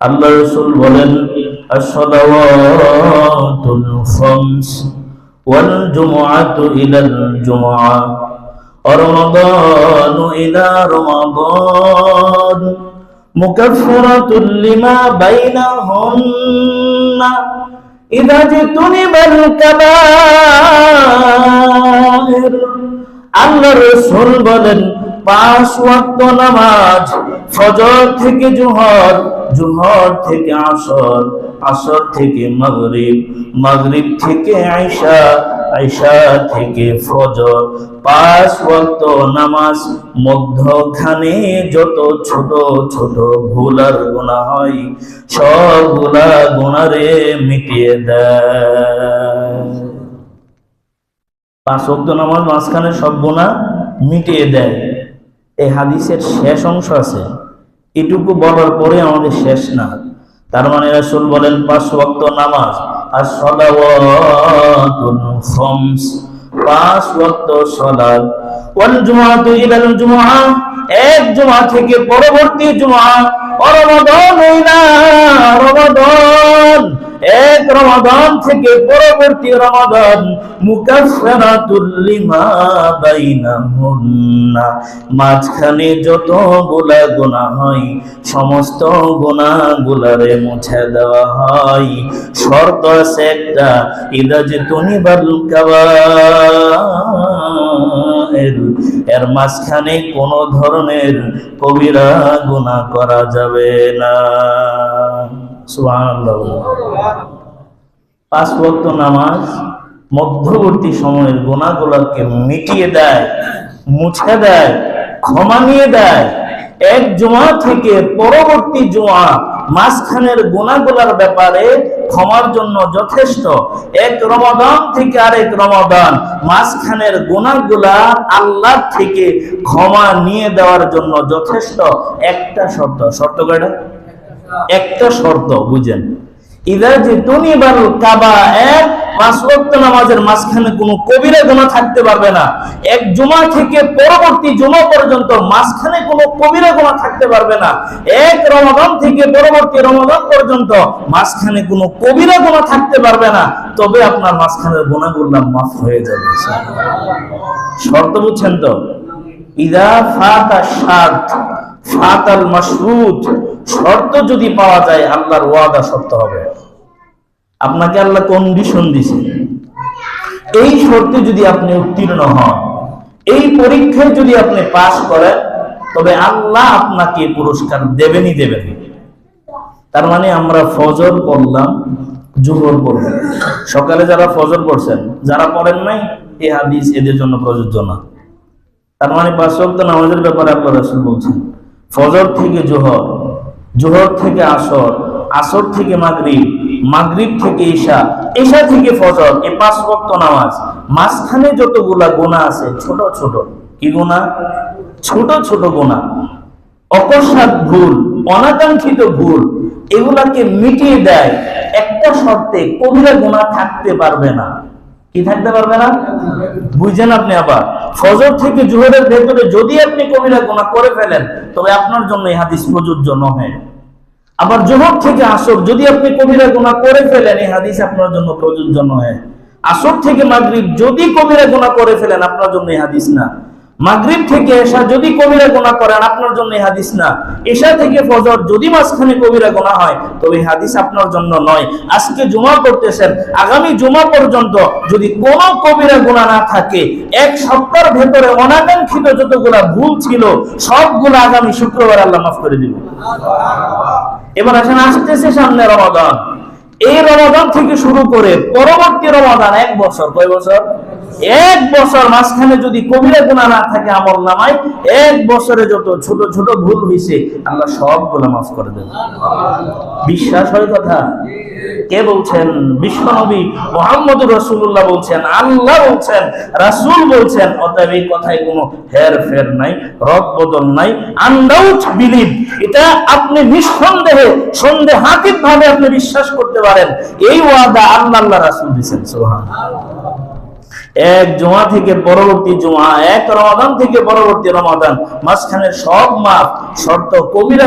আল্লাহ রসুল বলেন আসলাওয়াতুল খামস ওয়াল জুমআতু ইলাল জুমআ রমাদান ইলা রমাদান, মুকাফফিরাতুল লিমা বাইনাহুন্না, ইদা জিতুনিবাল কাবায়ের। আল্লাহ রসুল বলেন পাঁচ ওয়াক্ত নামাজ, ফজর থেকে জোহর জোহর থেকে আসর আসর থেকে মাগরিব মাগরিব থেকে আয়সা আয়সা থেকে ফজর। পাঁচ ওয়াক্ত নামাজ, মধ্যখানে যত ছোট ছোট ভুল আর গুণা হয় সব সবগুলা গুণারে মিটিয়ে দেয়। পাঁচ ওয়াক্ত নামাজ মাঝখানে সব গুণা মিটিয়ে দেয়। এই হাদিসের শেষ অংশ আছে। এটুকু বলার পরে আমাদের শেষ না। তার মানে রাসূল বলেন, পাঁচ ওয়াক্ত নামাজ আর সলাওয়াতুল খামস। পাঁচ ওয়াক্ত সালাত। ওয়াল জুমআতু ইলাল জুমআ। এক জুমা থেকে পরবর্তী জুমআ। রমাদান ইলা রমাদান। এক রমাদান থেকে পরবর্তী রমাদান মুকাফফারাতুল লিমা বাইনাহুন্না। মাঝখানে যত গোলা গোনা হয়, সমস্ত গোনা গুলারে মুছে দেওয়া হয়। শর্ত আছে একটা ইদা যে কাবায়ের। এর মাঝখানে কোন ধরনের কবিরা গুনাহ করা যাবে না। পাঁচ ওয়াক্ত নামাজ, মধ্যবর্তী সময়ের মিটিয়ে দেয়, মুছে দেয়, ক্ষমা নিয়ে দেয়। এক জুমা থেকে পরবর্তী জুমা মাঝখানের ব্যাপারে ক্ষমার জন্য যথেষ্ট। এক রমাদান থেকে আরেক রমাদান মাঝখানের গুণাগুলা আল্লাহ থেকে ক্ষমা নিয়ে দেওয়ার জন্য যথেষ্ট। একটা শর্ত শর্ত কয়টা? একটা শর্ত, বুঝেন। মাঝখানে কোনো কবিরা গুনাহ থাকতে পারবে না। এক জুমা থেকে পরবর্তী জুমা পর্যন্ত মাঝখানে কোনো কবিরা গুনাহ থাকতে পারবে না। এক রমাদান থেকে পরবর্তী রমাদান পর্যন্ত মাঝখানে কোনো কবিরা গুনাহ থাকতে পারবে না। তবে আপনার মাঝখানের গুনাহগুলো মাফ হয়ে যাবে শর্ত বুঝছেন তো? ইদা ফাতা সাত ফাতাল মাশরুত শর্ত যদি পাওয়া যায়, আল্লাহর ওয়াদা সত্য হবে। আপনাকে আল্লাহ কন্ডিশন দিছে। এই শর্তে যদি আপনি উত্তীর্ণ হন, এই পরীক্ষায় যদি আপনি করেন, তবে আল্লাহ আপনাকে পুরস্কার দেবেনই দেবেন তার মানে আমরা ফজর পড়লাম, জোহর সকালে যারা ফজর পড়ছেন, যারা পড়েন নাই এই হাদিস এদের জন্য প্রযোজ্য না। তার মানে পাঁচ নামাজের ব্যাপারে আল্লাহ রাসূল বলছেন ফজর থেকে জোহর জোহর থেকে আসর আসর থেকে মাগরিব মাগরিব থেকে ঈশা ঈশা থেকে ফজর এই পাঁচ ওয়াক্ত নামাজ। মাঝখানে যতগুলা গোনা আছে, ছোট ছোট। কি গোনা ছোট ছোট গোনা অকস্মাৎ ভুল, অনাকাঙ্ক্ষিত ভুল, এগুলাকে মিটিয়ে দেয়। একটা শর্তে কবিরা গোনা থাকতে পারবে না। কি থাকতে পারবে না? বুঝছেন আপনি আবার। ফজর থেকে জোহরের ভেতরে যদি আপনি কবিরা গোনা করে ফেলেন, তবে আপনার জন্য এই হাদিস প্রযোজ্য নহে। আবার জোহর থেকে আসর, যদি আপনি কবিরা গোনা করে ফেলেন, এই হাদিস আপনার জন্য প্রযোজ্য নহে। আসর থেকে মাগরিব, যদি কবিরা গোনা করে ফেলেন, আপনার জন্য এই হাদিস না। মাগরিব থেকে এশা যদি কবিরা গোনা করেন, আপনার জন্য এই হাদিস না। এশা থেকে ফজর যদি মাঝখানে কবিরা গোনা হয়, তবে হাদিস আপনার জন্য নয়। আজকে জুমা করতেছেন, আগামী জুমা পর্যন্ত যদি কোনো কবিরা গোনা না থাকে, এক সপ্তাহের ভেতরে অনাকাঙ্ক্ষিত যতগুলা ভুল ছিল, সবগুলো আগামী শুক্রবার আল্লাহ মাফ করে দিবে এবার আসেন, আসতেছে সামনে রমাদান। এই রমাদান থেকে শুরু করে পরবর্তী রমাদান এক বছর, কয় বছর? এক বছর মাঝখানে যদি কবিরা গুণা না থাকে আমল নামায়, এক বছরে যত ছোট ছোট ভুল হয়েছে আল্লাহ সবগুলো মাফ করে দেবে। বিশ্বাস হয় কথা? কে বলছেন? বিশ্বনবী মোহাম্মদ রসুল্লাহ বলছেন, আল্লাহ বলছেন, রাসূল বলছেন, অতএব এই কথায় কোনো হের ফের নাই, রদ বদল নাই। আনডাউট বিলিভ, এটা আপনি নিঃসন্দেহে সন্দেহাতীত ভাবে আপনি বিশ্বাস করতে পারেন। এই ওয়াদা আল্লাহ আল্লাহ রাসূল দিয়েছেন, সুবহানাল্লাহ। এক জমা থেকে পরবর্তী জমা, এক রমাদান থেকে পরবর্তী রমাদান মাঝখানে সব মাপ শর্ত কবিরা